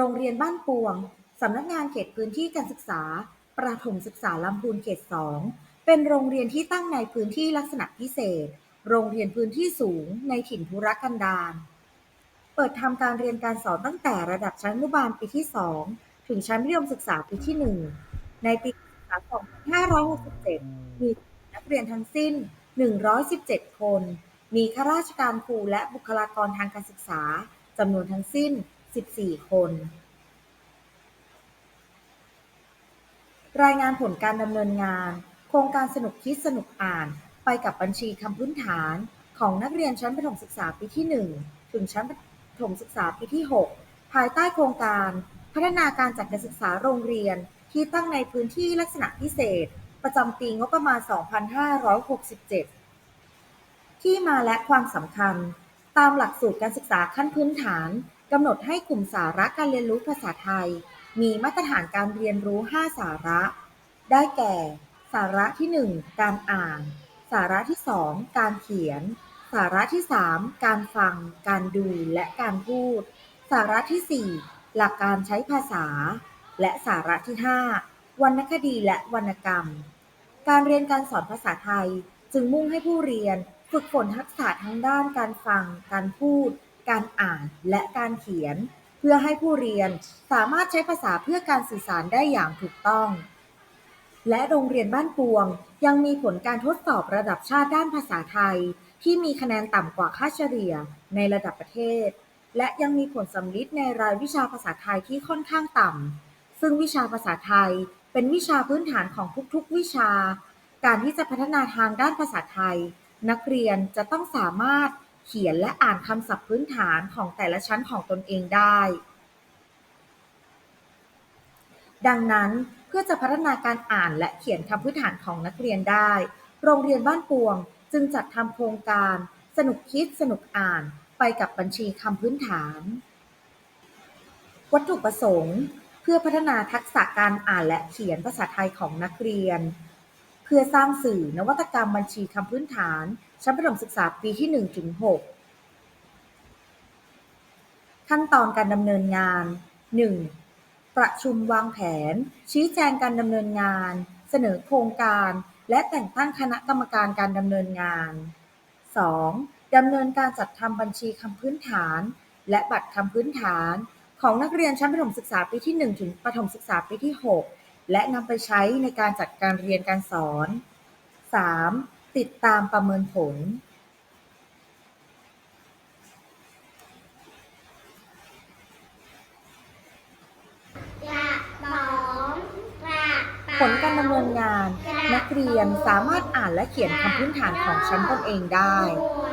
โรงเรียนบ้านปวง สำนักงานเขตพื้นที่การศึกษา ประถมศึกษาลำพูนเขต 2 เป็นโรงเรียนที่ตั้งในพื้นที่ลักษณะพิเศษ โรงเรียนพื้นที่สูงในถิ่นทุรกันดาร เปิดทำการเรียนการสอนตั้งแต่ระดับชั้นอนุบาลปีที่ 2 ถึงชั้นมัธยมศึกษาปีที่ 1 ในปีการศึกษา2567มีนักเรียนทั้งสิ้น 117 คน มีข้าราชการครูและบุคลากรทางการศึกษาจำนวนทั้งสิ้น 14คน รายงานผลการดำเนินงาน โครงการสนุกคิดสนุกอ่าน ไปกับบัญชีคำพื้นฐาน ของนักเรียนชั้นประถมศึกษาปีที่ 1 ถึงชั้นประถมศึกษาปีที่ 6 ภายใต้โครงการ พัฒนาการจัดการศึกษาโรงเรียนที่ตั้งในพื้นที่ลักษณะพิเศษ ประจำปีงบประมาณ 2567 ที่มาและความสำคัญ ตามหลักสูตรการศึกษาขั้นพื้นฐาน กำหนดให้กลุ่มสาระการเรียนรู้ภาษาไทย มีมาตรฐานการเรียนรู้ 5 สาระ ได้แก่ สาระที่ 1 การอ่าน สาระที่ 2 การเขียน สาระที่ 3 การฟัง การดูและการพูด สาระที่ 4 หลักการใช้ภาษา และสาระที่ 5 วรรณคดีและวรรณกรรม การเรียนการสอนภาษาไทย จึงมุ่งให้ผู้เรียนฝึกฝนทักษะทั้งด้านการฟัง การพูด การอ่านและการเขียน เพื่อให้ผู้เรียนสามารถใช้ภาษาเพื่อการสื่อสารได้อย่างถูกต้อง และโรงเรียนบ้านปวง ยังมีผลการทดสอบระดับชาติด้านภาษาไทย ที่มีคะแนนต่ำกว่าค่าเฉลี่ยในระดับประเทศ และยังมีผลสำลิดในรายวิชาภาษาไทยที่ค่อนข้างต่ำซึ่งวิชาภาษาไทยเป็นวิชาพื้นฐานของทุกๆ วิชา การที่จะพัฒนาทางด้านภาษาไทย นักเรียนจะต้องสามารถ เขียนและอ่านคำศัพท์พื้นฐานของแต่ละชั้นของตนเองได้ ดังนั้นเพื่อจะพัฒนาการอ่านและเขียนคำพื้นฐานของนักเรียนได้ โรงเรียนบ้านปวงจึงจัดทำโครงการ สนุกคิดสนุกอ่านไปกับบัญชีคำพื้นฐาน วัตถุประสงค์ เพื่อพัฒนาทักษะการอ่านและเขียนภาษาไทยของนักเรียน พื่อสร้างสื่อนวัตกรรมบัญชีคำพื้นฐาน ชั้นประถมศึกษาปีที่ 1 ถึง 6 ขั้นตอนการดำเนินงาน 1. ประชุมวางแผน ชี้แจงการดำเนินงาน เสนอโครงการ และแต่งตั้งคณะกรรมการการดำเนินงาน 2. ดำเนินการจัดทำบัญชีคำพื้นฐาน และบัตรคำพื้นฐาน ของนักเรียนชั้นประถมศึกษาปีที่ 1 ถึงประถมศึกษาปีที่ 6 และนำไปใช้ในการจัดการเรียนการสอน 3. ติดตามประเมินผลผลการดำเนินงาน นักเรียนสามารถอ่านและเขียนคำพื้นฐานของชั้นตนเองได้โอ้